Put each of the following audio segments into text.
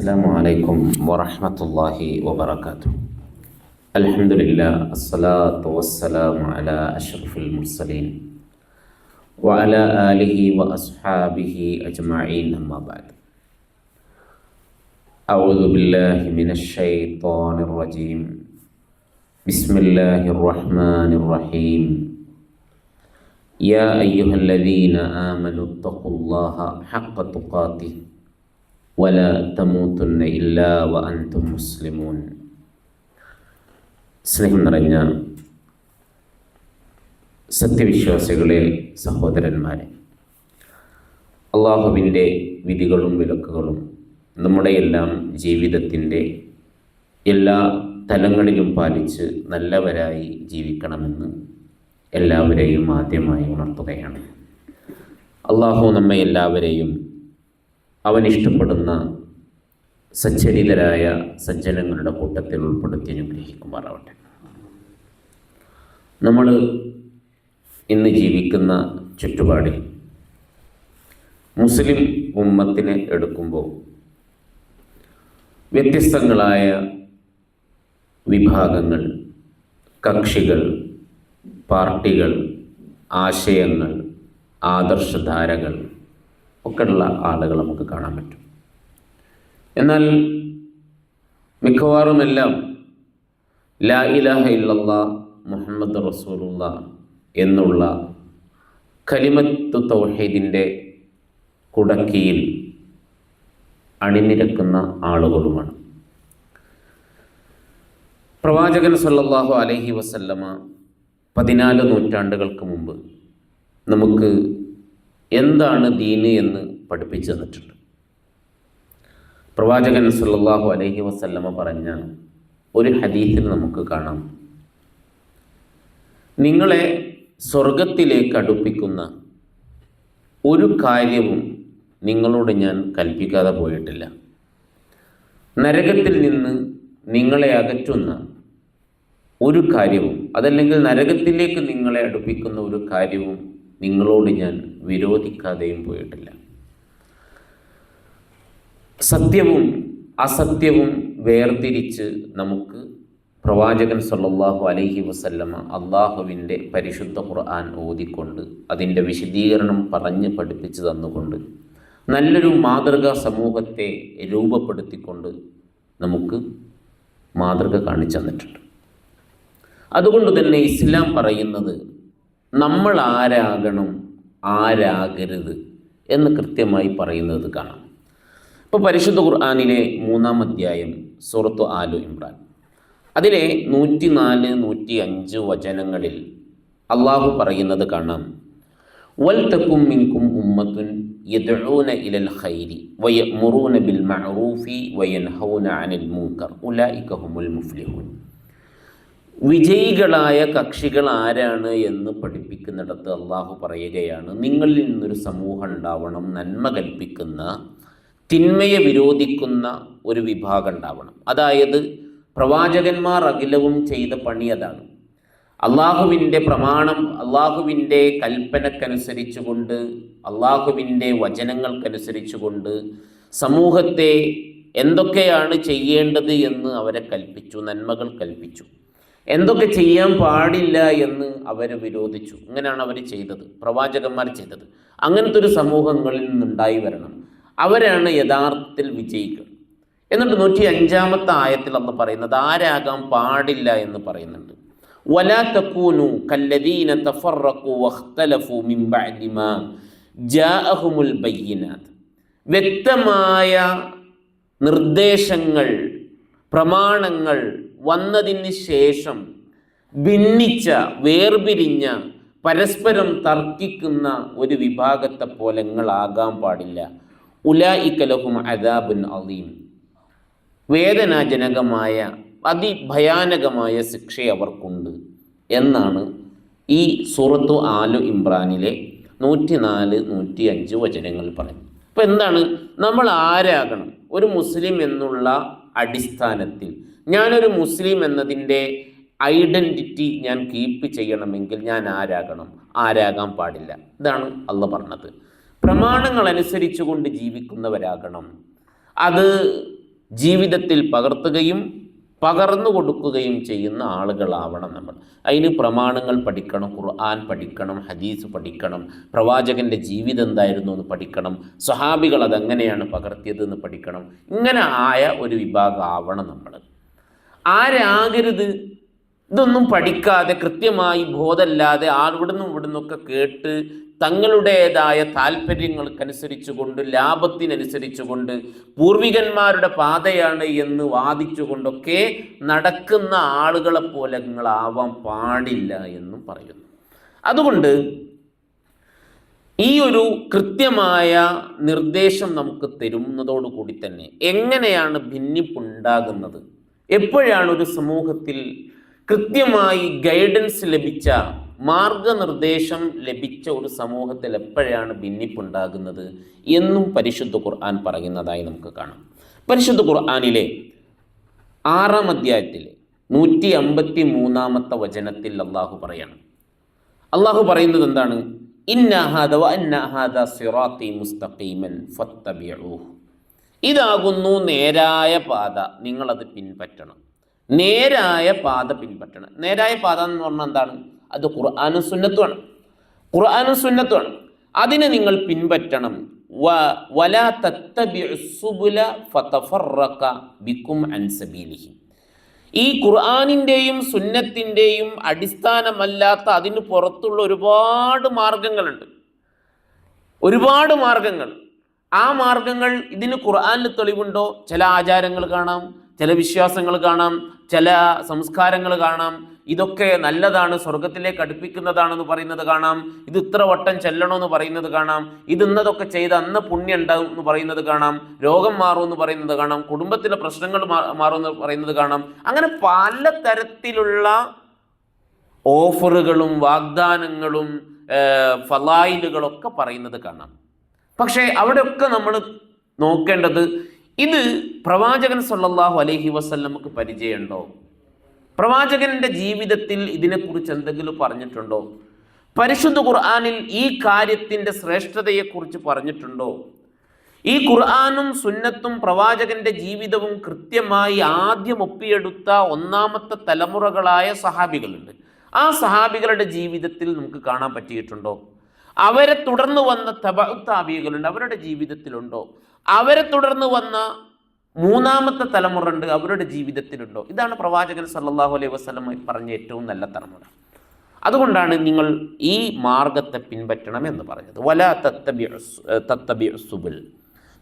السلام عليكم ورحمة الله وبركاته. الحمد لله الصلاة والسلام على أشرف المرسلين وعلى آله وأصحابه أجمعين أما بعد. أعوذ بالله من الشيطان الرجيم. بسم الله الرحمن الرحيم. يا أيها الذين آمنوا اتقوا الله حق تقاته. വല തമൂത്തുന്ന ഇല്ല വ അന്തും മുസ്ലിമൂൻ സ്നേഹം നിറഞ്ഞ സത്യവിശ്വാസികളെ സഹോദരന്മാരെ അള്ളാഹുവിന്റെ വിധികളും വിലക്കുകളും നമ്മുടെ എല്ലാം ജീവിതത്തിന്റെ എല്ലാ തലങ്ങളിലും പാലിച്ച് നല്ലവരായി ജീവിക്കണമെന്ന് എല്ലാവരെയും ആദ്യമായി ഉണർത്തുകയാണ്. അള്ളാഹു നമ്മെ എല്ലാവരെയും അവൻ ഇഷ്ടപ്പെടുന്ന സച്ചരിതരായ സജ്ജനങ്ങളുടെ കൂട്ടത്തിൽ ഉൾപ്പെടുത്തി അനുഗ്രഹിക്കുമാറാവട്ടെ നമ്മൾ ഇന്ന് ജീവിക്കുന്ന ചുറ്റുപാടിൽ മുസ്ലിം ഉമ്മത്തിനെ എടുക്കുമ്പോൾ വ്യത്യസ്തങ്ങളായ വിഭാഗങ്ങൾ കക്ഷികൾ പാർട്ടികൾ ആശയങ്ങൾ ആദർശധാരകൾ ഒക്കെയുള്ള ആളുകൾ നമുക്ക് കാണാൻ പറ്റും. എന്നാൽ മിക്കവാറും എല്ലാം ലാ ഇലാഹ ഇല്ലല്ലാ മുഹമ്മദ് റസൂലുള്ള എന്നുള്ള കലിമത്ത് തൗഹീദിന്റെ കുടക്കിയിൽ അണിനിരക്കുന്ന ആളുകളുമാണ്. പ്രവാചകൻ സല്ലാഹു അലഹി വസല്ലമ പതിനാല് നൂറ്റാണ്ടുകൾക്ക് മുമ്പ് നമുക്ക് എന്താണ് ദീന് എന്ന് പഠിപ്പിച്ചു തന്നിട്ടുണ്ട്. പ്രവാചകൻ സല്ലല്ലാഹു അലഹി വസല്ലമ പറഞ്ഞ ഒരു ഹദീസിൽ നമുക്ക് കാണാം. നിങ്ങളെ സ്വർഗത്തിലേക്ക് അടുപ്പിക്കുന്ന ഒരു കാര്യവും നിങ്ങളോട് ഞാൻ കൽപ്പിക്കാതെ പോയിട്ടില്ല. നരകത്തിൽ നിന്ന് നിങ്ങളെ അകറ്റുന്ന ഒരു കാര്യവും അതല്ലെങ്കിൽ നരകത്തിലേക്ക് നിങ്ങളെ അടുപ്പിക്കുന്ന ഒരു കാര്യവും നിങ്ങളോട് ഞാൻ വിരോധിക്കാതെയും പോയിട്ടില്ല. സത്യവും അസത്യവും വേർതിരിച്ച് നമുക്ക് പ്രവാചകൻ സല്ലാഹു അലൈഹി വസല്ലമ അള്ളാഹുവിന്റെ പരിശുദ്ധ ഖുർആൻ ഓതിക്കൊണ്ട് അതിന്റെ വിശദീകരണം പറഞ്ഞ് പഠിപ്പിച്ചു തന്നുകൊണ്ട് നല്ലൊരു മാതൃകാ സമൂഹത്തെ രൂപപ്പെടുത്തിക്കൊണ്ട് നമുക്ക് മാതൃക കാണിച്ചു തന്നിട്ടുണ്ട്. അതുകൊണ്ട് തന്നെ ഇസ്ലാം പറയുന്നത് നമ്മൾ ആരാകണം ആരാകരുത് എന്ന് കൃത്യമായി പറയുന്നത് കാണാം. ഇപ്പോൾ പരിശുദ്ധ ഖുർആാനിലെ മൂന്നാം അധ്യായം സുറത്തു ആലു ഇമ്രാൻ. അതിലെ നൂറ്റി നാല് നൂറ്റി അഞ്ച് വചനങ്ങളിൽ അള്ളാഹു പറയുന്നത് കാണാം. വൽ തക്കും മിൻകും ഉമ്മത്തുൻ യദ്ഊന ഇലൽ ഖൈരി വയമുറൂന ബിൽ മഅറൂഫി വയൻഹൗന അനിൽ മുൻകർ. ഉലൈക ഹുമുൽ മുഫ്ലിഹൂൻ. വിജയികളായ കക്ഷികൾ ആരാണ് എന്ന് പഠിപ്പിക്കുന്നിടത്ത് അള്ളാഹു പറയുകയാണ് നിങ്ങളിൽ നിന്നൊരു സമൂഹം ഉണ്ടാവണം നന്മ കൽപ്പിക്കുന്ന തിന്മയെ വിരോധിക്കുന്ന ഒരു വിഭാഗം ഉണ്ടാവണം. അതായത് പ്രവാചകന്മാർ അഖിലവും ചെയ്ത പണി അതാണ്. അള്ളാഹുവിന്റെ പ്രമാണം അള്ളാഹുവിന്റെ കൽപ്പനക്കനുസരിച്ചുകൊണ്ട് അള്ളാഹുവിന്റെ വചനങ്ങൾക്കനുസരിച്ചുകൊണ്ട് സമൂഹത്തെ എന്തൊക്കെയാണ് ചെയ്യേണ്ടത് എന്ന് അവരെ കൽപ്പിച്ചു നന്മകൾ കൽപ്പിച്ചു. എന്തൊക്കെ ചെയ്യാൻ പാടില്ല എന്ന് അവർ വിരോധിച്ചു. ഇങ്ങനെയാണ് അവർ ചെയ്തത്. പ്രവാചകന്മാർ ചെയ്തത്. അങ്ങനത്തെ ഒരു സമൂഹങ്ങളിൽ നിന്നുണ്ടായി വരണം. അവരാണ് യഥാർത്ഥത്തിൽ വിജയികൾ. എന്നിട്ട് നൂറ്റി അഞ്ചാമത്തെ ആയത്തിൽ അന്ന് പറയുന്നത് ആരാകാൻ പാടില്ല എന്ന് പറയുന്നുണ്ട്. വ്യക്തമായ നിർദ്ദേശങ്ങൾ പ്രമാണങ്ങൾ വന്നതിന് ശേഷം ഭിന്നിച്ച വേർപിരിഞ്ഞ പരസ്പരം തർക്കിക്കുന്ന ഒരു വിഭാഗത്തെ പോലെ നിങ്ങളാകാൻ പാടില്ല. ഉലായിക്കലഹും അദാബുൻ അലീം വേദനാജനകമായ അതിഭയാനകമായ ശിക്ഷ അവർക്കുണ്ട് എന്നാണ് ഈ സൂറത്തു ആലു ഇമ്രാനിലെ നൂറ്റി നാല് നൂറ്റി അഞ്ച് വചനങ്ങൾ പറയുന്നത്. അപ്പോൾ എന്താണ്? നമ്മൾ ആരാകണം? ഒരു മുസ്ലിം എന്നുള്ള അടിസ്ഥാനത്തിൽ ഞാനൊരു മുസ്ലിം എന്നതിന്റെ ഐഡന്റിറ്റി ഞാൻ കീപ്പ് ചെയ്യണമെങ്കിൽ ഞാൻ ആരാകണം? ആരാകാൻ പാടില്ല. ഇതാണ് അള്ള പറഞ്ഞത്. പ്രമാണങ്ങൾ അനുസരിച്ചുകൊണ്ട് ജീവിക്കുന്നവരാകണം. അത് ജീവിതത്തിൽ പകർത്തുകയും പകർന്നു കൊടുക്കുകയും ചെയ്യുന്ന ആളുകളാവണം നമ്മൾ. അതിന് പ്രമാണങ്ങൾ പഠിക്കണം ഖുർആൻ പഠിക്കണം ഹദീസ് പഠിക്കണം പ്രവാചകന്റെ ജീവിതം എന്തായിരുന്നു എന്ന് പഠിക്കണം സ്വഹാബികൾ അതെങ്ങനെയാണ് പകർത്തിയത് എന്ന് പഠിക്കണം. ഇങ്ങനെ ആയ ഒരു വിഭാഗം ആവണം നമ്മൾ. ആരാകരുത് ഇതൊന്നും പഠിക്കാതെ കൃത്യമായി ബോധമില്ലാതെ അവിടുന്ന് ഇവിടുന്നൊക്കെ കേട്ട് തങ്ങളുടേതായ താല്പര്യങ്ങൾക്കനുസരിച്ചുകൊണ്ട് ലാഭത്തിനനുസരിച്ചുകൊണ്ട് പൂർവികന്മാരുടെ പാതയാണ് എന്ന് വാദിച്ചുകൊണ്ടൊക്കെ നടക്കുന്ന ആളുകളെ പോലെ നിങ്ങളാവാൻ പാടില്ല എന്നും പറയുന്നു. അതുകൊണ്ട് ഈ ഒരു കൃത്യമായ നിർദ്ദേശം നമുക്ക് തരുന്നതോടുകൂടി തന്നെ എങ്ങനെയാണ് ഭിന്നിപ്പുണ്ടാകുന്നത്? എപ്പോഴാണ് ഒരു സമൂഹത്തിൽ കൃത്യമായി ഗൈഡൻസ് ലഭിച്ച മാർഗനിർദ്ദേശം ലഭിച്ച ഒരു സമൂഹത്തിൽ എപ്പോഴാണ് ഭിന്നിപ്പുണ്ടാകുന്നത് എന്നും പരിശുദ്ധ ഖുർആൻ പറയുന്നതായി നമുക്ക് കാണാം. പരിശുദ്ധ ഖുർആാനിലെ ആറാം അധ്യായത്തിലെ നൂറ്റി അമ്പത്തി മൂന്നാമത്തെ വചനത്തിൽ അള്ളാഹു പറയാണ്. അള്ളാഹു പറയുന്നത് എന്താണ്? ഇന്നഹാദ വ സിറാത്തി മുസ്തഖീമൻ ഫത്തബിഊഹ് ഇതാകുന്നു നേരായ പാത. നിങ്ങളത് പിൻപറ്റണം. നേരായ പാത പിൻപറ്റണം. നേരായ പാത എന്ന് പറഞ്ഞാൽ എന്താണ്? അത് ഖുർആാനും സുന്നത്തുമാണ്. ഖുർആാനും സുന്നത്തുമാണ്. അതിനെ നിങ്ങൾ പിൻപറ്റണം. വലാ തത്തബിഉ സുബുല ഫതഫറഖ ബിക്കും ഈ ഖുർആാനിന്റെയും സുന്നത്തിന്റെയും അടിസ്ഥാനമല്ലാത്ത അതിന് പുറത്തുള്ള ഒരുപാട് മാർഗങ്ങളുണ്ട്. ഒരുപാട് മാർഗങ്ങൾ. ആ മാർഗങ്ങൾ ഇതിന് ഖുർആാനിൽ തെളിവുണ്ടോ? ചില ആചാരങ്ങൾ കാണാം ചില വിശ്വാസങ്ങൾ കാണാം ചില സംസ്കാരങ്ങൾ കാണാം. ഇതൊക്കെ നല്ലതാണ് സ്വർഗത്തിലേക്ക് അടുപ്പിക്കുന്നതാണെന്ന് പറയുന്നത് കാണാം. ഇത് ഇത്ര വട്ടം ചെല്ലണമെന്ന് പറയുന്നത് കാണാം. ഇത് ഇന്നതൊക്കെ ചെയ്ത് അന്ന് പുണ്യം ഉണ്ടാവും എന്ന് പറയുന്നത് കാണാം. രോഗം മാറും എന്ന് പറയുന്നത് കാണാം. കുടുംബത്തിലെ പ്രശ്നങ്ങൾ മാറും എന്ന് പറയുന്നത് കാണാം. അങ്ങനെ പല തരത്തിലുള്ള ഓഫറുകളും വാഗ്ദാനങ്ങളും ഫലായിലുകളൊക്കെ പറയുന്നത് കാണാം. പക്ഷേ അവിടെയൊക്കെ നമ്മൾ നോക്കേണ്ടത് ഇത് പ്രവാചകൻ സല്ലല്ലാഹു അലൈഹി വസല്ലമക്ക് പരിചയമുണ്ടോ? പ്രവാചകന്റെ ജീവിതത്തിൽ ഇതിനെക്കുറിച്ച് എന്തെങ്കിലും പറഞ്ഞിട്ടുണ്ടോ? പരിശുദ്ധ ഖുർആാനിൽ ഈ കാര്യത്തിന്റെ ശ്രേഷ്ഠതയെക്കുറിച്ച് പറഞ്ഞിട്ടുണ്ടോ? ഈ ഖുർആാനും സുന്നത്തും പ്രവാചകന്റെ ജീവിതവും കൃത്യമായി ആദ്യം ഒപ്പിയെടുത്ത ഒന്നാമത്തെ തലമുറകളായ സഹാബികളുണ്ട്. ആ സഹാബികളുടെ ജീവിതത്തിൽ നമുക്ക് കാണാൻ പറ്റിയിട്ടുണ്ടോ? അവരെ തുടർന്ന് വന്ന തബാബികളുണ്ട് അവരുടെ ജീവിതത്തിലുണ്ടോ? അവരെ തുടർന്ന് വന്ന മൂന്നാമത്തെ തലമുറ ഉണ്ട് അവരുടെ ജീവിതത്തിലുണ്ടോ? ഇതാണ് പ്രവാചകൻ സല്ലാഹു അലൈഹി വസല്ലം പറഞ്ഞ ഏറ്റവും നല്ല തലമുറ. അതുകൊണ്ടാണ് നിങ്ങൾ ഈ മാർഗത്തെ പിൻപറ്റണം എന്ന് പറഞ്ഞത്. വല തത്തബി തത്തബി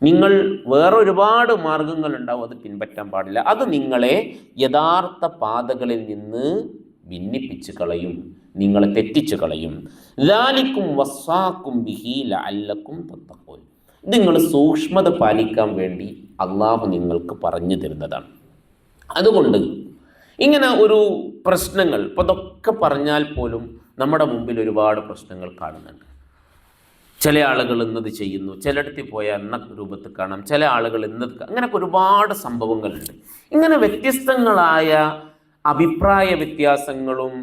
നിങ്ങൾ വേറെ ഒരുപാട് മാർഗങ്ങൾ ഉണ്ടാവും അത് പിൻപറ്റാൻ പാടില്ല. അത് നിങ്ങളെ യഥാർത്ഥ പാതകളിൽ നിന്ന് ഭിന്നിപ്പിച്ച് കളയും. നിങ്ങളെ തെറ്റിച്ചു കളയും. ലാലിക്കും വസ്വാക്കും ബിഹി ലഅല്ലക്കും തത്തഖൂൻ ഇത് നിങ്ങൾ സൂക്ഷ്മത പാലിക്കാൻ വേണ്ടി അള്ളാഹു നിങ്ങൾക്ക് പറഞ്ഞു തരുന്നതാണ്. അതുകൊണ്ട് ഇങ്ങനെ ഒരു പ്രശ്നങ്ങൾ ഇപ്പോൾ ഇതൊക്കെ പറഞ്ഞാൽ പോലും നമ്മുടെ മുമ്പിൽ ഒരുപാട് പ്രശ്നങ്ങൾ കാണുന്നുണ്ട്. ചില ആളുകൾ ഇന്നത് ചെയ്യുന്നു ചിലയിടത്തിൽ പോയാൽ എന്ന രൂപത്തിൽ കാണാം ചില ആളുകൾ ഇന്നത് അങ്ങനെയൊക്കെ ഒരുപാട് സംഭവങ്ങളുണ്ട്. ഇങ്ങനെ വ്യത്യസ്തങ്ങളായ അഭിപ്രായ വ്യത്യാസങ്ങളും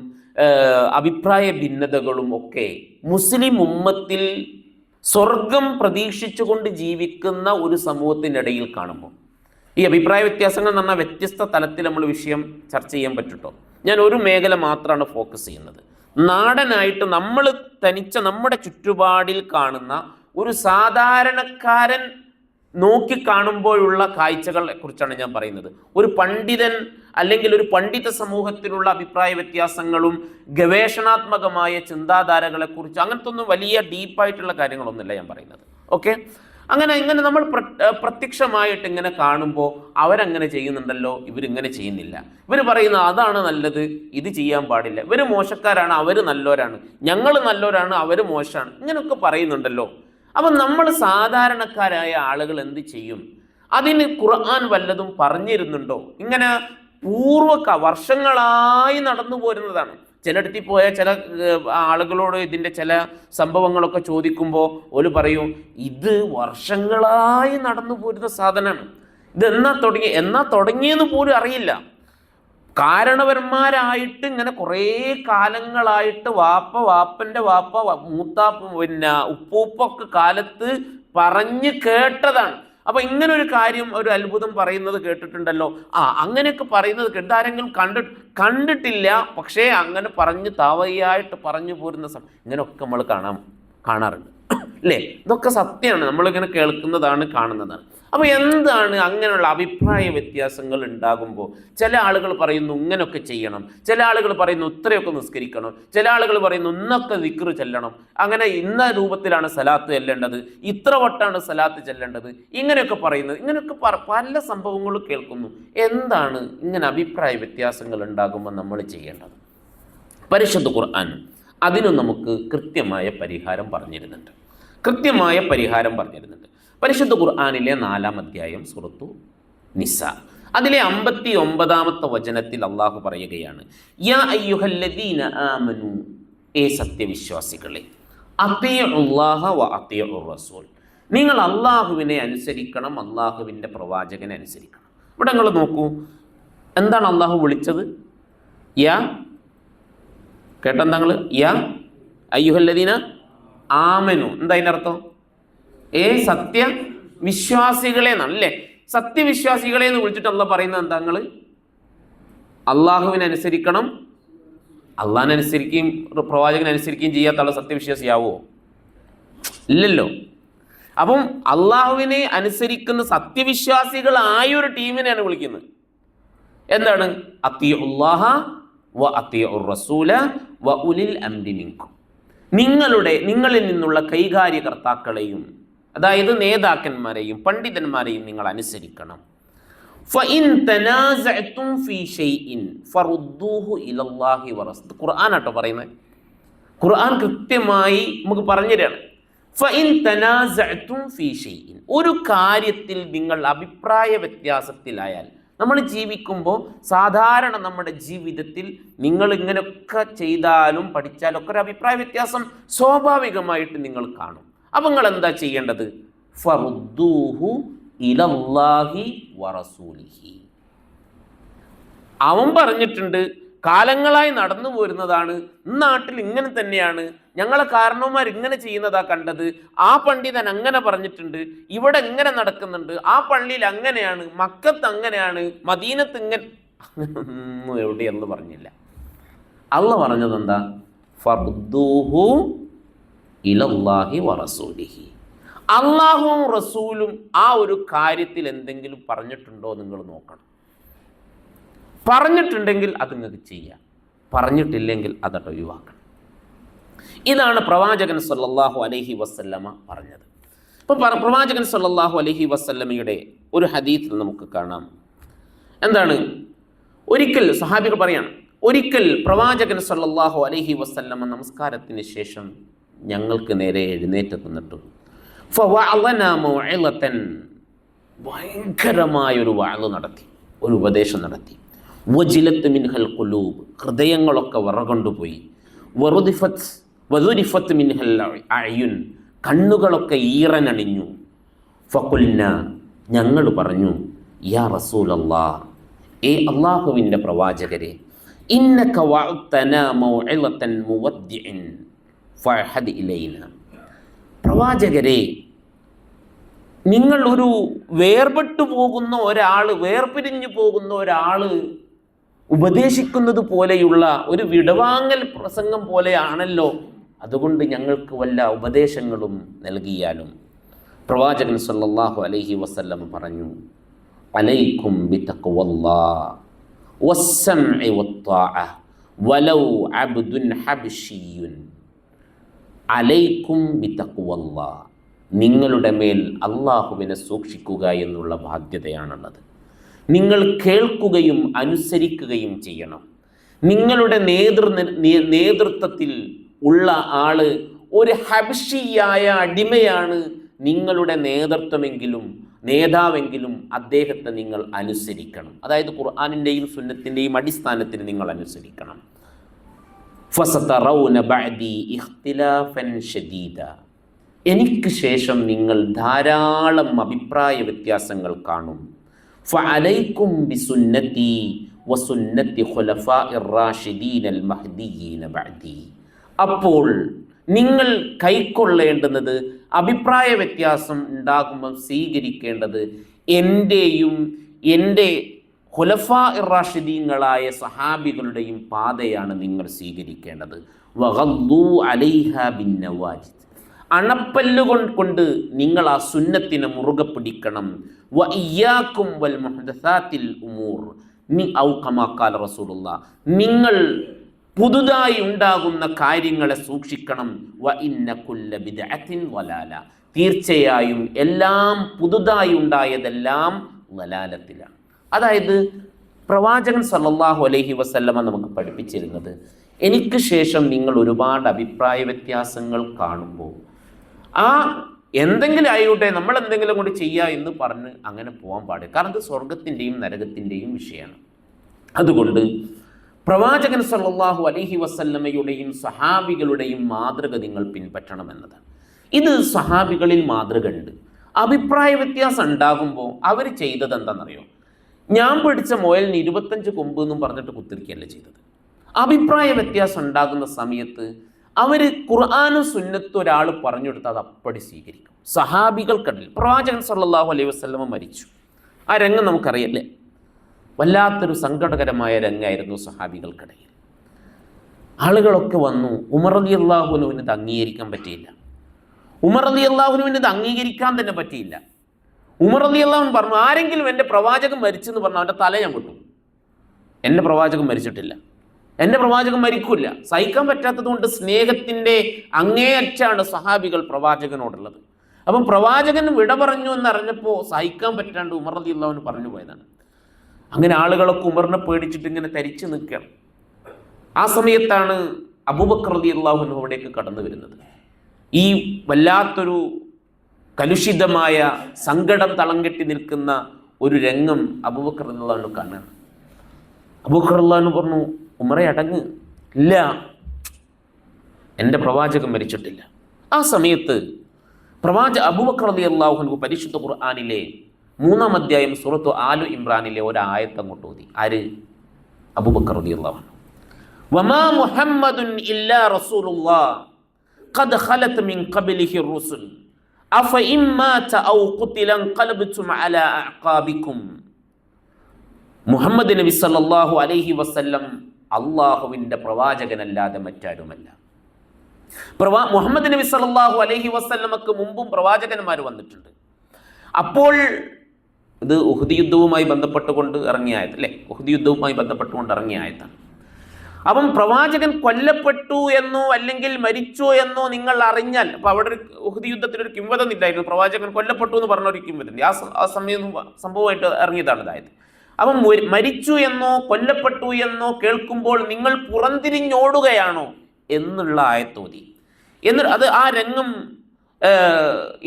അഭിപ്രായ ഭിന്നതകളും ഒക്കെ മുസ്ലിം ഉമ്മത്തിൽ സ്വർഗം പ്രതീക്ഷിച്ചുകൊണ്ട് ജീവിക്കുന്ന ഒരു സമൂഹത്തിനിടയിൽ കാണുമ്പോൾ ഈ അഭിപ്രായ വ്യത്യാസങ്ങൾ എന്ന് പറഞ്ഞാൽ വ്യത്യസ്ത തലത്തിൽ നമ്മൾ വിഷയം ചർച്ച ചെയ്യാൻ പറ്റുട്ടോ? ഞാൻ ഒരു മേഖല മാത്രമാണ് ഫോക്കസ് ചെയ്യുന്നത്. നാടനായിട്ട് നമ്മൾ തനിച്ച നമ്മുടെ ചുറ്റുപാടിൽ കാണുന്ന ഒരു സാധാരണക്കാരൻ നോക്കി കാണുമ്പോഴുള്ള കാഴ്ചകളെ കുറിച്ചാണ് ഞാൻ പറയുന്നത്. ഒരു പണ്ഡിതൻ അല്ലെങ്കിൽ ഒരു പണ്ഡിത സമൂഹത്തിലുള്ള അഭിപ്രായ വ്യത്യാസങ്ങളും ഗവേഷണാത്മകമായ ചിന്താധാരകളെ കുറിച്ച് അങ്ങനത്തെ ഒന്നും വലിയ ഡീപ്പായിട്ടുള്ള കാര്യങ്ങളൊന്നുമില്ല ഞാൻ പറയുന്നത്. ഓക്കെ? അങ്ങനെ ഇങ്ങനെ നമ്മൾ പ്ര- പ്രത്യക്ഷമായിട്ട് ഇങ്ങനെ കാണുമ്പോൾ അവരങ്ങനെ ചെയ്യുന്നുണ്ടല്ലോ ഇവരിങ്ങനെ ചെയ്യുന്നില്ല. ഇവർ പറയുന്ന അതാണ് നല്ലത് ഇത് ചെയ്യാൻ പാടില്ല. ഇവർ മോശക്കാരാണ് അവർ നല്ലവരാണ്. ഞങ്ങൾ നല്ലവരാണ് അവർ മോശമാണ്. ഇങ്ങനെയൊക്കെ പറയുന്നുണ്ടല്ലോ. അപ്പം നമ്മൾ സാധാരണക്കാരായ ആളുകൾ എന്ത് ചെയ്യും? അതിന് ഖുർആൻ വല്ലതും പറഞ്ഞിരുന്നുണ്ടോ? ഇങ്ങനെ പൂർവ വർഷങ്ങളായി നടന്നു പോരുന്നതാണ്. ചിലയിടത്തിൽ പോയ ചില ആളുകളോട് ഇതിന്റെ ചില സംഭവങ്ങളൊക്കെ ചോദിക്കുമ്പോൾ ഒരു പറയും ഇത് വർഷങ്ങളായി നടന്നു പോരുന്ന സാധനമാണ്. ഇത് എന്നാ തുടങ്ങി എന്നാ തുടങ്ങിയെന്ന് പോലും അറിയില്ല. കാരണവന്മാരായിട്ട് ഇങ്ങനെ കുറേ കാലങ്ങളായിട്ട് വാപ്പ വാപ്പന്റെ വാപ്പ മൂത്താപ്പ പിന്നെ ഉപ്പൂപ്പൊക്കെ കാലത്ത് പറഞ്ഞ് കേട്ടതാണ്. അപ്പോൾ ഇങ്ങനെ ഒരു കാര്യം ഒരു അത്ഭുതം പറയുന്നത് കേട്ടിട്ടുണ്ടല്ലോ. ആ അങ്ങനെയൊക്കെ പറയുന്നത് കേട്ടാരെങ്കിലും കണ്ടി കണ്ടിട്ടില്ല. പക്ഷേ അങ്ങനെ പറഞ്ഞ് താവയ്യായിട്ട് പറഞ്ഞു പോരുന്ന സമയം ഇങ്ങനെയൊക്കെ നമ്മൾ കാണാം കാണാറുണ്ട്. അല്ലേ? ഇതൊക്കെ സത്യമാണ്. നമ്മളിങ്ങനെ കേൾക്കുന്നതാണ് കാണുന്നതാണ്. അപ്പോൾ എന്താണ് അങ്ങനെയുള്ള അഭിപ്രായ വ്യത്യാസങ്ങൾ ഉണ്ടാകുമ്പോൾ? ചില ആളുകൾ പറയുന്നു ഇങ്ങനെയൊക്കെ ചെയ്യണം. ചില ആളുകൾ പറയുന്നു ഇത്രയൊക്കെ നിസ്കരിക്കണം. ചില ആളുകൾ പറയുന്നു ഇന്നൊക്കെ ദിക്റ് ചെല്ലണം. അങ്ങനെ ഇന്ന രൂപത്തിലാണ് സലാത്ത് ചെല്ലേണ്ടത്? ഇത്ര വട്ടാണ് സലാത്ത് ചെല്ലേണ്ടത്? ഇങ്ങനെയൊക്കെ പറയുന്നത്. ഇങ്ങനെയൊക്കെ പല സംഭവങ്ങളും കേൾക്കുന്നു. എന്താണ് ഇങ്ങനെ അഭിപ്രായ വ്യത്യാസങ്ങൾ ഉണ്ടാകുമ്പോൾ നമ്മൾ ചെയ്യേണ്ടത്? പരിശുദ്ധ ഖുർആൻ അതിനും നമുക്ക് കൃത്യമായ പരിഹാരം പറഞ്ഞിരുന്നുണ്ട്. കൃത്യമായ പരിഹാരം പറഞ്ഞിരുന്നുണ്ട്. പരിശുദ്ധ ഖുർആാനിലെ നാലാം അധ്യായം സുറത്തു നിസ. അതിലെ അമ്പത്തി ഒമ്പതാമത്തെ വചനത്തിൽ അള്ളാഹു പറയുകയാണ് യാ അയ്യുഹല്ലദീന സത്യവിശ്വാസികളെ വ റസൂൽ. നിങ്ങൾ അള്ളാഹുവിനെ അനുസരിക്കണം അള്ളാഹുവിന്റെ പ്രവാചകനെ അനുസരിക്കണം. ഇവിടെ നിങ്ങൾ നോക്കൂ എന്താണ് അള്ളാഹു വിളിച്ചത്? യാ കേട്ടെന്താ യാ അയ്യുഹല്ലദീന ആമനു. എന്താ അതിന്റെ അർത്ഥം? ഏ സത്യ വിശ്വാസികളെ നല്ലേ സത്യവിശ്വാസികളെ എന്ന് വിളിച്ചിട്ട് അല്ല പറയുന്നത് എന്താ നിങ്ങൾ അള്ളാഹുവിനെ അനുസരിക്കണം അള്ളാഹിനെ അനുസരിക്കുകയും പ്രവാചകനെ അനുസരിക്കുകയും ചെയ്യാത്ത ആൾ സത്യവിശ്വാസിയാവോ? ഇല്ലല്ലോ. അപ്പം അള്ളാഹുവിനെ അനുസരിക്കുന്ന സത്യവിശ്വാസികളായ ഒരു ടീമിനെയാണ് വിളിക്കുന്നത്. എന്താണ്? അത്തിയുള്ളാഹ വ അത്തി റസൂല വ ഉലിൽ നിങ്ങളുടെ നിങ്ങളിൽ നിന്നുള്ള കൈകാര്യകർത്താക്കളെയും അതായത് നേതാക്കന്മാരെയും പണ്ഡിതന്മാരെയും നിങ്ങൾ അനുസരിക്കണം. ഖുർആനാട്ടോ പറയുന്നത് ഖുർആൻ കൃത്യമായി നമുക്ക് പറഞ്ഞു തരാണ് ഒരു കാര്യത്തിൽ നിങ്ങൾ അഭിപ്രായ വ്യത്യാസത്തിലായാൽ നമ്മൾ ജീവിക്കുമ്പോൾ സാധാരണ നമ്മുടെ ജീവിതത്തിൽ നിങ്ങൾ ഇങ്ങനെയൊക്കെ ചെയ്താലും പഠിച്ചാലും ഒക്കെ ഒരു അഭിപ്രായ വ്യത്യാസം സ്വാഭാവികമായിട്ട് നിങ്ങൾ കാണും. അപ്പം നിങ്ങൾ എന്താ ചെയ്യേണ്ടത്? ഫറുദ്ദൂഹു ഇലല്ലാഹി വറസൂലിഹി. അവൻ പറഞ്ഞിട്ടുണ്ട് കാലങ്ങളായി നടന്നു പോരുന്നതാണ് നാട്ടിൽ ഇങ്ങനെ തന്നെയാണ് ഞങ്ങളെ കാരണവന്മാർ ഇങ്ങനെ ചെയ്യുന്നതാ കണ്ടത് ആ പണ്ഡിതൻ അങ്ങനെ പറഞ്ഞിട്ടുണ്ട് ഇവിടെ ഇങ്ങനെ നടക്കുന്നുണ്ട് ആ പള്ളിയിൽ അങ്ങനെയാണ് മക്കത്ത് അങ്ങനെയാണ് മദീനത്ത് ഇങ്ങനെ അങ്ങനൊന്നും എവിടെയെന്ന് പറഞ്ഞില്ല. അള്ള പറഞ്ഞത് എന്താ ഇലല്ലാഹി വറസൂലിഹി അള്ളാഹുവും റസൂലും ആ ഒരു കാര്യത്തിൽ എന്തെങ്കിലും പറഞ്ഞിട്ടുണ്ടോ നിങ്ങൾ നോക്കണം. പറഞ്ഞിട്ടുണ്ടെങ്കിൽ അത് നിങ്ങൾക്ക് ചെയ്യാം. പറഞ്ഞിട്ടില്ലെങ്കിൽ അതട്ട് ഒഴിവാക്കണം. ഇതാണ് പ്രവാചകൻ സല്ലാഹു അലഹി വസല്ലമ പറഞ്ഞത്. ഇപ്പം പ്രവാചകൻ സല്ലാഹു അലഹി വസ്ല്ലമയുടെ ഒരു ഹദീത്തിൽ നമുക്ക് കാണാം. എന്താണ്? ഒരിക്കൽ സഹാബികൾ പറയാണ് ഒരിക്കൽ പ്രവാചകൻ സല്ലാഹു അലഹി വസല്ലമ നമസ്കാരത്തിന് ശേഷം ഞങ്ങൾക്ക് നേരെ എഴുന്നേറ്റ് തന്നിട്ടു മൗഇളതൻ ഭയങ്കരമായൊരു വാഴ് നടത്തി ഒരു ഉപദേശം നടത്തി. വജിലത്ത് മിൻഹൽ കുലൂബ് ഹൃദയങ്ങളൊക്കെ വിറകൊണ്ടുപോയി. വറുദിഫത്ത് വധുരിഫത്ത് മിൻഹൽ അയുൻ കണ്ണുകളൊക്കെ ഈറനണിഞ്ഞു. ഫക്കുൽന ഞങ്ങൾ പറഞ്ഞു യാ റസൂൽ അള്ളാ ഏ അള്ളാഹുവിന്റെ പ്രവാചകരെ ഇന്നക വഅ്തന എളത്തൻ മുവദ്ദിഇൻ. ഫഅഹദ് ഇലൈന. പ്രവാചകരെ നിങ്ങൾ ഒരു വേർപെട്ടു പോകുന്ന ഒരാൾ വേർപിരിഞ്ഞു പോകുന്ന ഒരാൾ ഉപദേശിക്കുന്നത് പോലെയുള്ള ഒരു വിടവാങ്ങൽ പ്രസംഗം പോലെയാണല്ലോ. അതുകൊണ്ട് ഞങ്ങൾക്ക് വല്ല ഉപദേശങ്ങളും നൽകിയാലും പ്രവാചകൻ സല്ലാഹു അലൈഹി വസല്ലം പറഞ്ഞു അലൈക്കും വലൗ അബ്ദുൻ ഹബ്ശിയുൻ. അലൈക്കും ബിതഖ്വല്ലാ. നിങ്ങളുടെ മേൽ അള്ളാഹുവിനെ സൂക്ഷിക്കുക എന്നുള്ള ബാധ്യതയാണുള്ളത്. നിങ്ങൾ കേൾക്കുകയും അനുസരിക്കുകയും ചെയ്യണം. നിങ്ങളുടെ നേതൃ നേതൃത്വത്തിൽ ഉള്ള ആൾ ഒരു ഹബിഷിയായ അടിമയാണ് നിങ്ങളുടെ നേതൃത്വമെങ്കിലും നേതാവെങ്കിലും അദ്ദേഹത്തെ നിങ്ങൾ അനുസരിക്കണം. അതായത് ഖുർആാനിന്റെയും സുന്നത്തിന്റെയും അടിസ്ഥാനത്തിൽ നിങ്ങൾ അനുസരിക്കണം. എനിക്ക് ശേഷം നിങ്ങൾ ധാരാളം അഭിപ്രായ വ്യത്യാസങ്ങൾ കാണും. ഫഅലൈക്കും ബിസുന്നതി വസുന്നത്തി റാഷിദീൻ മഹ്ദിയീന ബഅദി. അപ്പോൾ നിങ്ങൾ കൈക്കൊള്ളേണ്ടുന്നത് അഭിപ്രായ വ്യത്യാസം ഉണ്ടാകുമ്പോൾ സ്വീകരിക്കേണ്ടത് എന്റെയും എന്റെ ഖുലഫാ ഇറാഷിദീങ്ങളായ സഹാബികളുടെയും പാതയാണ് നിങ്ങൾ സ്വീകരിക്കേണ്ടത്. അണപ്പല്ലുകൾ കൊണ്ട് നിങ്ങൾ ആ സുന്നത്തിനെ മുറുകെ പിടിക്കണം. വ വൽ ഉമൂർ. നി റസൂലുള്ള. നിങ്ങൾ പുതുതായി ഉണ്ടാകുന്ന കാര്യങ്ങളെ സൂക്ഷിക്കണം. വ ഇന്ന തീർച്ചയായും എല്ലാം പുതുതായി ഉണ്ടായതെല്ലാം വലാലത്തിലാണ്. അതായത് പ്രവാചകൻ സല്ലാഹു അലൈഹി വസല്ലമ നമുക്ക് പഠിപ്പിച്ചിരുന്നത് എനിക്ക് ശേഷം നിങ്ങൾ ഒരുപാട് അഭിപ്രായ വ്യത്യാസങ്ങൾ കാണുമ്പോൾ ആ എന്തെങ്കിലും ആയിക്കോട്ടെ നമ്മൾ എന്തെങ്കിലും കൊണ്ട് ചെയ്യുക എന്ന് പറഞ്ഞ് അങ്ങനെ പോകാൻ പാടില്ല. കാരണം ഇത് സ്വർഗത്തിന്റെയും നരകത്തിന്റെയും വിഷയമാണ്. അതുകൊണ്ട് പ്രവാചകൻ സല്ലാഹു അലഹി വസല്ലമയുടെയും സഹാബികളുടെയും മാതൃക നിങ്ങൾ പിൻപറ്റണം പിൻപറ്റണമെന്നതാണ് ഇത് സഹാബികളിൽ മാതൃക ഉണ്ട് അഭിപ്രായ വ്യത്യാസം ഉണ്ടാകുമ്പോൾ അവർ ചെയ്തത് എന്താണെന്നറിയോ? ഞാൻ പിടിച്ച മുയലിന് ഇരുപത്തഞ്ച് കൊമ്പ് എന്നും പറഞ്ഞിട്ട് കുത്തിരിക്കുകയല്ലേ ചെയ്തത്. അഭിപ്രായ വ്യത്യാസം ഉണ്ടാകുന്ന സമയത്ത് അവർ ഖുർആാനും സുന്നത്തും ഒരാൾ പറഞ്ഞു കൊടുത്താൽ അത് അപ്പടി സ്വീകരിക്കും. സഹാബികൾക്കിടയിൽ പ്രവാചകൻ സല്ലാഹു അലൈഹി വസ്ലമ മരിച്ചു. ആ രംഗം നമുക്കറിയല്ലേ? വല്ലാത്തൊരു സങ്കടകരമായ രംഗമായിരുന്നു സഹാബികൾക്കിടയിൽ. ആളുകളൊക്കെ വന്നു ഉമർ അലി അള്ളാഹുനുവിന് ഇത് അംഗീകരിക്കാൻ പറ്റിയില്ല. ഉമർ അലി അള്ളാഹുനുവിന് ഇത് അംഗീകരിക്കാൻ തന്നെ പറ്റിയില്ല. ഉമർ അലി പറഞ്ഞു ആരെങ്കിലും എന്റെ പ്രവാചകൻ മരിച്ചെന്ന് പറഞ്ഞു അവന്റെ തല ഞാൻ വിട്ടു എന്റെ പ്രവാചകൻ മരിച്ചിട്ടില്ല. എന്റെ പ്രവാചകൻ മരിക്കില്ല. സഹിക്കാൻ പറ്റാത്തത് കൊണ്ട് സ്നേഹത്തിന്റെ അങ്ങേയറ്റാണ് സഹാബികൾ പ്രവാചകനോടുള്ളത്. അപ്പം പ്രവാചകൻ വിട പറഞ്ഞു എന്നറിഞ്ഞപ്പോൾ സഹിക്കാൻ പറ്റാണ്ട് ഉമർ അലി പറഞ്ഞു പോയതാണ്. അങ്ങനെ ആളുകളൊക്കെ ഉമറിനെ പേടിച്ചിട്ട് ഇങ്ങനെ തരിച്ചു നിൽക്കുകയാണ്. ആ സമയത്താണ് അബൂബക്കർ അള്ളാഹുന് അവിടേക്ക് കടന്നു വരുന്നത്. ഈ വല്ലാത്തൊരു കലുഷിതമായ സങ്കടം തളം നിൽക്കുന്ന ഒരു രംഗം അബൂബക്കർ അള്ളാഹു കാണുകയാണ്. അബൂബക്കർ അള്ളാഹു പറഞ്ഞു ഉമറെ അടങ്ങ്. ഇല്ല. എന്റെ പ്രവാചകൻ മരിച്ചിട്ടില്ല. ആ സമയത്ത് പ്രവാച അബൂബക്കർ അലി അള്ളാഹുനു പരിശുദ്ധ ഖുർആാനിലെ മൂന്നാം അധ്യായം സൂറത്തു ആലു ഇമ്രാനിലെ ഒരായത്ത് അങ്ങോട്ട് ഓതി. ആര്? അബൂബക്കർ അലി അള്ളാഹു വമാ മുഹമ്മദുൻ ഇല്ലാ റസൂലുള്ളാഹ് ഖദ് ഖലത് മിൻ ഖബ്ലിഹി റുസുൽ. മുഹമ്മദ് നബി സല്ലല്ലാഹു അലൈഹി വസല്ലം അള്ളാഹുവിന്റെ പ്രവാചകനല്ലാതെ മറ്റാരുമല്ല. പ്രവാ മുഹമ്മദ് നബി സല്ലല്ലാഹു അലൈഹി വസല്ലമക്ക് മുമ്പും പ്രവാചകന്മാർ വന്നിട്ടുണ്ട്. അപ്പോൾ ഇത് ഉഹുദ് യുദ്ധവുമായി ബന്ധപ്പെട്ടുകൊണ്ട് ഇറങ്ങിയ ആയത് അല്ലേ? ഉഹുദ് യുദ്ധവുമായി ബന്ധപ്പെട്ടുകൊണ്ട് ഇറങ്ങിയ ആയത്താണ് അപ്പം പ്രവാചകൻ കൊല്ലപ്പെട്ടു എന്നോ അല്ലെങ്കിൽ മരിച്ചു എന്നോ നിങ്ങൾ അറിഞ്ഞാൽ അപ്പൊ അവിടെ ഒരു ഉഹുദി യുദ്ധത്തിൽ ഒരു കിംവദന്തി ഉണ്ടായിരുന്നു പ്രവാചകൻ കൊല്ലപ്പെട്ടു എന്ന് പറഞ്ഞ ഒരു കിംവദന്തി. ആ സമയം സംഭവമായിട്ട് ഇറങ്ങിയതാണ് അതായത് അപ്പം മരിച്ചു എന്നോ കൊല്ലപ്പെട്ടു എന്നോ കേൾക്കുമ്പോൾ നിങ്ങൾ പുറംതിരിഞ്ഞോടുകയാണോ എന്നുള്ള ആയത്തോതി. എന്നിട്ട് അത് ആ രംഗം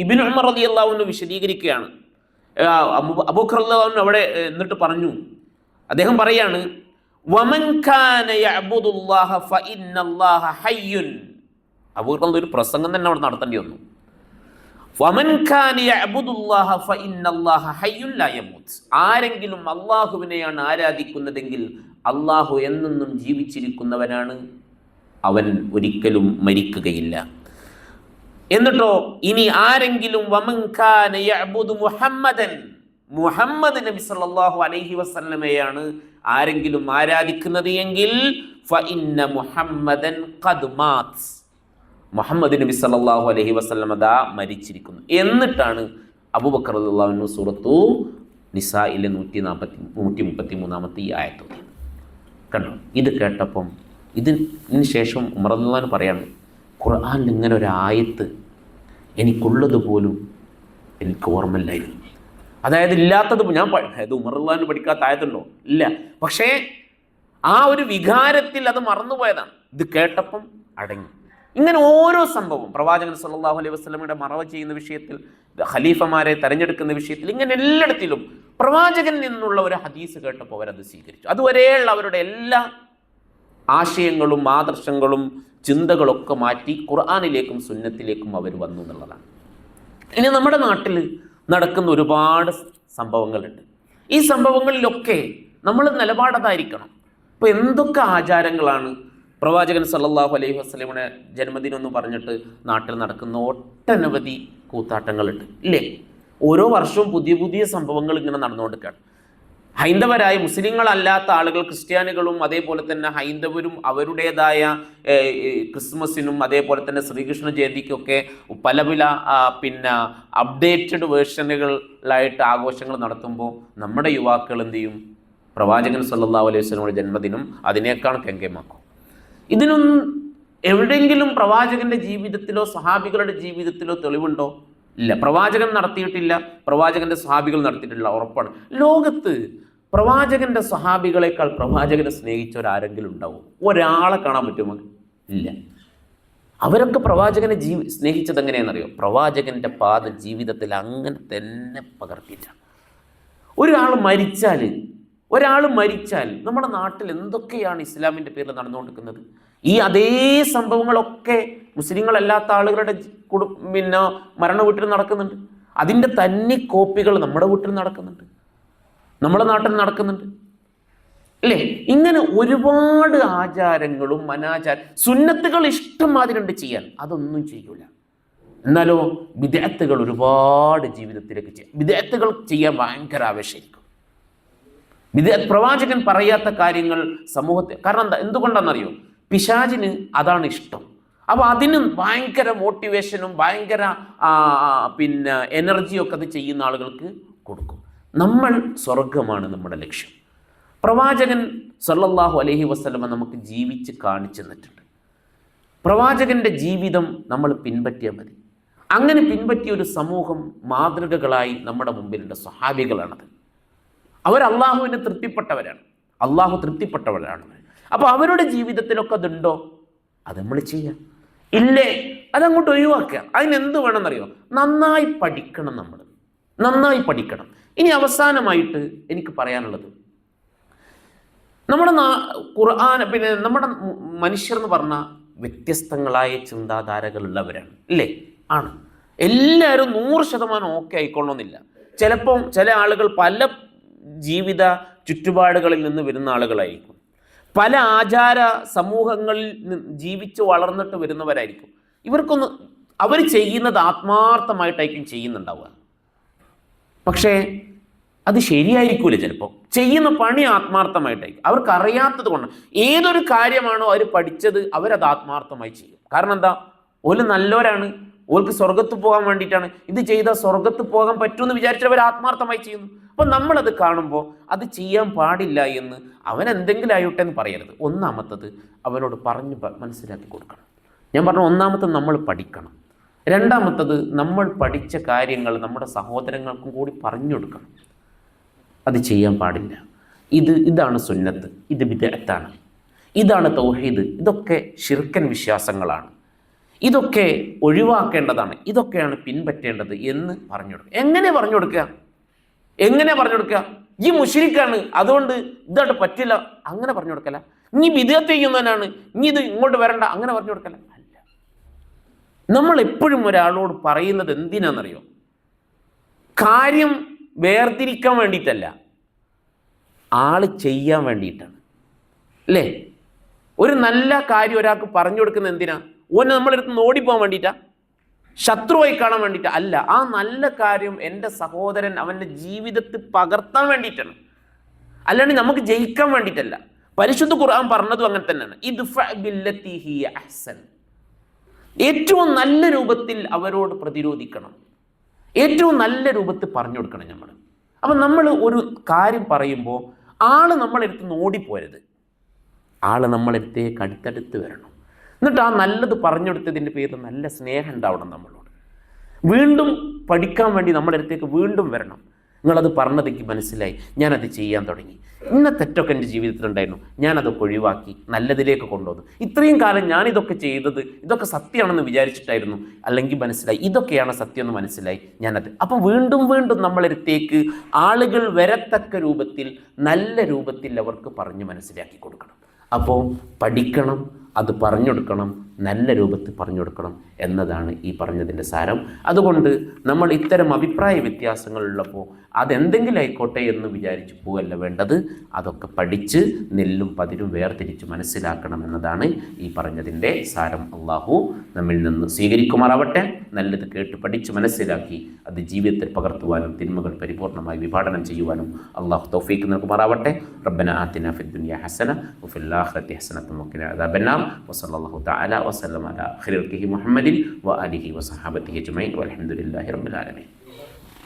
ഇബിൻ ഉമർ റതി അള്ളാഹുവിന് വിശദീകരിക്കുകയാണ്. അബൂഖർ അള്ളാഹുവിന് അവിടെ എന്നിട്ട് പറഞ്ഞു. അദ്ദേഹം പറയാണ് അബൂഖർ ഒരു പ്രസംഗം തന്നെ അവിടെ നടത്തേണ്ടി വന്നു. ആരെങ്കിലും അള്ളാഹുവിനെയാണ് ആരാധിക്കുന്നതെങ്കിൽ അള്ളാഹു എന്നെന്നും ജീവിച്ചിരിക്കുന്നവനാണ്. അവൻ ഒരിക്കലും മരിക്കുകയില്ല. എന്നിട്ടോ ഇനി ആരെങ്കിലും വമൻ കാന യഅ്ബുദു മുഹമ്മദൻ മുഹമ്മദ് നബി സല്ലല്ലാഹു അലൈഹി വസല്ലമയാണ് ആരെങ്കിലും ആരാധിക്കുന്നത് എങ്കിൽ മുഹമ്മദൻ മുഹമ്മദ് നബി സല്ലല്ലാഹു അലൈഹി വസല്ലമ ദാ മരിച്ചിരിക്കുന്നു. എന്നിട്ടാണ് അബൂബക്കർ റളിയല്ലാഹു സൂറത്തു നിസായിലെ നൂറ്റി നാൽപ്പത്തി നൂറ്റി മുപ്പത്തി മൂന്നാമത്തെ ഈ ആയത്തോതി കണ്ടോ? ഇത് കേട്ടപ്പം ഇതിന് ശേഷം ഉമർന്നാൻ പറയാണ് ഖുർആനിൽ ഇങ്ങനെ ഒരു ആയത്ത് എനിക്കുള്ളത് പോലും എനിക്ക് ഓർമ്മയില്ലായിരുന്നു. അതായത് ഇല്ലാത്തത് ഞാൻ അതായത് ഉമർലാൻ പഠിക്കാത്ത ആയതുണ്ടോ? ഇല്ല. പക്ഷേ ആ ഒരു വികാരത്തിൽ അത് മറന്നുപോയതാണ്. ഇത് കേട്ടപ്പം അടങ്ങി. ഇങ്ങനെ ഓരോ സംഭവം പ്രവാചകൻ സല്ലാഹു അലൈഹി വസല്ലമയുടെ മറവ് ചെയ്യുന്ന വിഷയത്തിൽ ഖലീഫമാരെ തെരഞ്ഞെടുക്കുന്ന വിഷയത്തിൽ ഇങ്ങനെ എല്ലായിടത്തിലും പ്രവാചകനിൽ നിന്നുള്ള ഒരു ഹദീസ് കേട്ടപ്പോൾ അവരത് സ്വീകരിച്ചു. അതുവരെയുള്ള അവരുടെ എല്ലാ ആശയങ്ങളും ആദർശങ്ങളും ചിന്തകളൊക്കെ മാറ്റി ഖുർആാനിലേക്കും സുന്നത്തിലേക്കും അവർ വന്നു എന്നുള്ളതാണ്. ഇനി നമ്മുടെ നാട്ടിൽ നടക്കുന്ന ഒരുപാട് സംഭവങ്ങളുണ്ട്. ഈ സംഭവങ്ങളിലൊക്കെ നമ്മൾ നിലപാടതായിരിക്കണം. ഇപ്പോൾ എന്തൊക്കെ ആചാരങ്ങളാണ് പ്രവാചകൻ സല്ലാഹു അലൈഹി വസ്ലമിയുടെ ജന്മദിനം എന്ന് പറഞ്ഞിട്ട് നാട്ടിൽ നടക്കുന്ന ഒട്ടനവധി കൂത്താട്ടങ്ങളുണ്ട്. ഇല്ലേ? ഓരോ വർഷവും പുതിയ പുതിയ സംഭവങ്ങൾ ഇങ്ങനെ നടന്നുകൊണ്ടിരിക്കുകയാണ്. ഹൈന്ദവരായ മുസ്ലിങ്ങളല്ലാത്ത ആളുകൾ ക്രിസ്ത്യാനികളും അതേപോലെ തന്നെ ഹൈന്ദവരും അവരുടേതായ ക്രിസ്മസിനും അതേപോലെ തന്നെ ശ്രീകൃഷ്ണ ജയന്തിക്കൊക്കെ പല പല പിന്നെ അപ്ഡേറ്റഡ് വേർഷനുകളായിട്ട് ആഘോഷങ്ങൾ നടത്തുമ്പോൾ നമ്മുടെ യുവാക്കൾ എന്ത് ചെയ്യും? പ്രവാചകൻ സല്ലാ അലൈഹി ജന്മദിനം അതിനേക്കാൾ കെങ്കേമാക്കും. ഇതിനും എവിടെയെങ്കിലും പ്രവാചകന്റെ ജീവിതത്തിലോ സഹാബികളുടെ ജീവിതത്തിലോ തെളിവുണ്ടോ? ഇല്ല. പ്രവാചകൻ നടത്തിയിട്ടില്ല. പ്രവാചകന്റെ സഹാബികൾ നടത്തിയിട്ടില്ല. ഉറപ്പാണ്. ലോകത്ത് പ്രവാചകന്റെ സഹാബികളെക്കാൾ പ്രവാചകനെ സ്നേഹിച്ച ഒരാരെങ്കിലും ഉണ്ടാവും ഒരാളെ കാണാൻ പറ്റുമോ? ഇല്ല. അവരൊക്കെ പ്രവാചകനെ ജീ സ്നേഹിച്ചത് എങ്ങനെയാണെന്നറിയോ? പ്രവാചകന്റെ പാത ജീവിതത്തിൽ അങ്ങനെ തന്നെ പകർത്തിയിട്ടാണ് ഒരാൾ മരിച്ചാൽ ഒരാൾ മരിച്ചാൽ നമ്മുടെ നാട്ടിൽ എന്തൊക്കെയാണ് ഇസ്ലാമിന്റെ പേരിൽ നടന്നുകൊണ്ടിരിക്കുന്നത്? ഈ അതേ സംഭവങ്ങളൊക്കെ മുസ്ലിങ്ങളല്ലാത്ത ആളുകളുടെ കുടു പിന്നെ മരണ വീട്ടിൽ നടക്കുന്നുണ്ട്. അതിന്റെ തന്നെ കോപ്പികൾ നമ്മുടെ വീട്ടിൽ നടക്കുന്നുണ്ട്. നമ്മുടെ നാട്ടിൽ നടക്കുന്നുണ്ട്. അല്ലേ? ഇങ്ങനെ ഒരുപാട് ആചാരങ്ങളും അനാചാര സുന്നത്തുകൾ ഇഷ്ടം മാതിരിണ്ട് ചെയ്യാൻ. അതൊന്നും ചെയ്യൂല. എന്നാലോ വിദഗ്ധകൾ ഒരുപാട് ജീവിതത്തിലേക്ക് ചെയ്യാം. വിദഗ്ധകൾ ചെയ്യാൻ ഭയങ്കര ആവേശമായിരിക്കും. വിദേ പ്രവാചകൻ പറയാത്ത കാര്യങ്ങൾ സമൂഹത്തെ കാരണം എന്താ എന്തുകൊണ്ടാണെന്നറിയോ? പിശാചിന് അതാണ് ഇഷ്ടം. അപ്പോൾ അതിനും ഭയങ്കര മോട്ടിവേഷനും ഭയങ്കര പിന്നെ എനർജിയൊക്കെ അത് ചെയ്യുന്ന ആളുകൾക്ക് കൊടുക്കും. നമ്മൾ സ്വർഗമാണ് നമ്മുടെ ലക്ഷ്യം. പ്രവാചകൻ സല്ലല്ലാഹു അലഹി വസ്ലമ നമുക്ക് ജീവിച്ച് കാണിച്ചു തന്നിട്ടുണ്ട്. പ്രവാചകന്റെ ജീവിതം നമ്മൾ പിൻപറ്റിയാൽ മതി. അങ്ങനെ പിൻപറ്റിയ ഒരു സമൂഹം മാതൃകകളായി നമ്മുടെ മുമ്പിലുണ്ട് സ്വഹാബികളാണത്. അവർ അള്ളാഹുവിനെ തൃപ്തിപ്പെട്ടവരാണ്. അള്ളാഹു തൃപ്തിപ്പെട്ടവരാണ്. അപ്പോൾ അവരുടെ ജീവിതത്തിലൊക്കെ അതുണ്ടോ? അത് നമ്മൾ ചെയ്യാം. ഇല്ലേ? അതങ്ങോട്ട് ഒഴിവാക്കുക. അതിനെന്ത് വേണമെന്നറിയോ? നന്നായി പഠിക്കണം നമ്മൾ. നന്നായി പഠിക്കണം. ഇനി അവസാനമായിട്ട് എനിക്ക് പറയാനുള്ളത്. നമ്മുടെ ഖുർആൻ പിന്നെ നമ്മുടെ മനുഷ്യർ എന്ന് പറഞ്ഞാൽ വ്യത്യസ്തങ്ങളായ ചിന്താധാരകളുള്ളവരാണ്. ഇല്ലേ? ആണ്. എല്ലാവരും നൂറ് ശതമാനം ഓക്കെ ആയിക്കൊള്ളണമെന്നില്ല. ചിലപ്പം ചില ആളുകൾ പല ജീവിത ചുറ്റുപാടുകളിൽ നിന്ന് വരുന്ന ആളുകളായിരിക്കും. പല ആചാര സമൂഹങ്ങളിൽ ജീവിച്ച് വളർന്നിട്ട് വരുന്നവരായിരിക്കും. ഇവർക്കൊന്ന് അവർ ചെയ്യുന്നത് ആത്മാർത്ഥമായിട്ടായിരിക്കും ചെയ്യുന്നുണ്ടാവുക. പക്ഷേ അത് ശരിയായിരിക്കൂല ചിലപ്പോൾ ചെയ്യുന്ന പണി ആത്മാർത്ഥമായിട്ടായിരിക്കും. അവർക്ക് അറിയാത്തത് കൊണ്ട് ഏതൊരു കാര്യമാണോ അവർ പഠിച്ചത് അവരത് ആത്മാർത്ഥമായി ചെയ്യും. കാരണം എന്താ? ഓൽ നല്ലവരാണ്. ഓർക്ക് സ്വർഗത്ത് പോകാൻ വേണ്ടിയിട്ടാണ്. ഇത് ചെയ്താൽ സ്വർഗത്ത് പോകാൻ പറ്റുമെന്ന് വിചാരിച്ചവർ ആത്മാർത്ഥമായി ചെയ്യുന്നു. അപ്പം നമ്മളത് കാണുമ്പോൾ അത് ചെയ്യാൻ പാടില്ല എന്ന് അവൻ എന്തെങ്കിലും ആയിട്ടെ എന്ന് പറയരുത്. ഒന്നാമത്തത് അവനോട് പറഞ്ഞ് മനസ്സിലാക്കി കൊടുക്കണം. ഞാൻ പറഞ്ഞു ഒന്നാമത്തത് നമ്മൾ പഠിക്കണം. രണ്ടാമത്തത് നമ്മൾ പഠിച്ച കാര്യങ്ങൾ നമ്മുടെ സഹോദരങ്ങൾക്കും കൂടി പറഞ്ഞു കൊടുക്കണം. അത് ചെയ്യാൻ പാടില്ല. ഇത് ഇതാണ് സുന്നത്ത് ഇത് വിദഗ്ധാണ് ഇതാണ് തൗഹീദ് ഇതൊക്കെ ഷിർക്കൻ വിശ്വാസങ്ങളാണ്. ഇതൊക്കെ ഒഴിവാക്കേണ്ടതാണ് ഇതൊക്കെയാണ് പിൻപറ്റേണ്ടത് എന്ന് പറഞ്ഞു കൊടുക്കുക. എങ്ങനെ പറഞ്ഞു കൊടുക്കുക? എങ്ങനെ പറഞ്ഞു കൊടുക്കുക? ഈ മുഷിരിക്കാണ് അതുകൊണ്ട് ഇതായിട്ട് പറ്റില്ല. അങ്ങനെ പറഞ്ഞു കൊടുക്കല. നീ വിദേഹത്തെ ചെയ്യുന്നവനാണ് നീ ഇത് ഇങ്ങോട്ട് വരണ്ട അങ്ങനെ പറഞ്ഞു കൊടുക്കല. അല്ല. നമ്മൾ എപ്പോഴും ഒരാളോട് പറയുന്നത് എന്തിനാണെന്നറിയോ? കാര്യം വേർതിരിക്കാൻ വേണ്ടിയിട്ടല്ല. ആൾ ചെയ്യാൻ വേണ്ടിയിട്ടാണ്. അല്ലേ? ഒരു നല്ല കാര്യം ഒരാൾക്ക് പറഞ്ഞു കൊടുക്കുന്ന എന്തിനാ? ഓനെ നമ്മളെടുത്ത് ഓടിപ്പോകാൻ വേണ്ടിയിട്ടാ? ശത്രുവായി കാണാൻ വേണ്ടിയിട്ടാ? അല്ല ആ നല്ല കാര്യം എന്റെ സഹോദരൻ അവന്റെ ജീവിതത്തിൽ പകർത്താൻ വേണ്ടിയിട്ടാണ്. അല്ലാണ്ട് നമുക്ക് ജയിക്കാൻ വേണ്ടിയിട്ടല്ല. പരിശുദ്ധ ഖുർആൻ പറഞ്ഞതും അങ്ങനെ തന്നെയാണ്. ഏറ്റവും നല്ല രൂപത്തിൽ അവരോട് പ്രതിരോധിക്കണം. ഏറ്റവും നല്ല രൂപത്തിൽ പറഞ്ഞു കൊടുക്കണം നമ്മൾ അപ്പം നമ്മൾ ഒരു കാര്യം പറയുമ്പോൾ ആൾ നമ്മളെടുത്ത് ഓടിപ്പോരുത് ആൾ നമ്മളെടുത്തേക്ക് അടുത്തടുത്ത് വരണം. എന്നിട്ട് ആ നല്ലത് പറഞ്ഞു കൊടുത്തതിന്റെ പേരിൽ നല്ല സ്നേഹം ഉണ്ടാവണം നമ്മളോട്. വീണ്ടും പഠിക്കാൻ വേണ്ടി നമ്മളെടുത്തേക്ക് വീണ്ടും വരണം. നിങ്ങളത് പറഞ്ഞതെങ്കിൽ മനസ്സിലായി. ഞാനത് ചെയ്യാൻ തുടങ്ങി. ഇന്ന തെറ്റൊക്കെ എന്റെ ജീവിതത്തിലുണ്ടായിരുന്നു. ഞാനതൊക്കെ ഒഴിവാക്കി നല്ലതിലേക്ക് കൊണ്ടുവന്നു. ഇത്രയും കാലം ഞാനിതൊക്കെ ചെയ്തത് ഇതൊക്കെ സത്യമാണെന്ന് വിചാരിച്ചിട്ടായിരുന്നു. അല്ലെങ്കിൽ മനസ്സിലായി ഇതൊക്കെയാണ് സത്യം എന്ന് മനസ്സിലായി ഞാനത്. അപ്പം വീണ്ടും വീണ്ടും നമ്മളടുത്തേക്ക് ആളുകൾ വരത്തക്ക രൂപത്തിൽ നല്ല രൂപത്തിൽ അവർക്ക് പറഞ്ഞ് മനസ്സിലാക്കി കൊടുക്കണം. അപ്പോൾ പഠിക്കണം അത് പറഞ്ഞു കൊടുക്കണം നല്ല രൂപത്തിൽ പറഞ്ഞു കൊടുക്കണം എന്നതാണ് ഈ പറഞ്ഞതിന്റെ സാരം. അതുകൊണ്ട് നമ്മൾ ഇത്തരം അഭിപ്രായ വ്യത്യാസങ്ങളുള്ളപ്പോൾ അതെന്തെങ്കിലും ആയിക്കോട്ടെ എന്ന് വിചാരിച്ച് പോവല്ല വേണ്ടത്. അതൊക്കെ പഠിച്ച് നെല്ലും പതിരും വേർതിരിച്ച് മനസ്സിലാക്കണം എന്നതാണ് ഈ പറഞ്ഞതിന്റെ സാരം. അള്ളാഹു നമ്മിൽ നിന്ന് സ്വീകരിക്കുമാറാവട്ടെ. നല്ലത് കേട്ട് പഠിച്ച് മനസ്സിലാക്കി അത് ജീവിതത്തിൽ പകർത്തുവാനും തിന്മകൾ പരിപൂർണമായി വിഭാടനം ചെയ്യുവാനും അള്ളാഹു തൗഫീക്ക് നൽകുമാറാവട്ടെ. റബ്ബന ആത്തിന ഫി ഹസന വഫിൽ ആഖിറതി ഹസനത്തും വഖിന വസല്ലല്ലാഹു തആല وسلم على خير خلقه محمد وآله وصحابته أجمعين والحمد لله رب العالمين.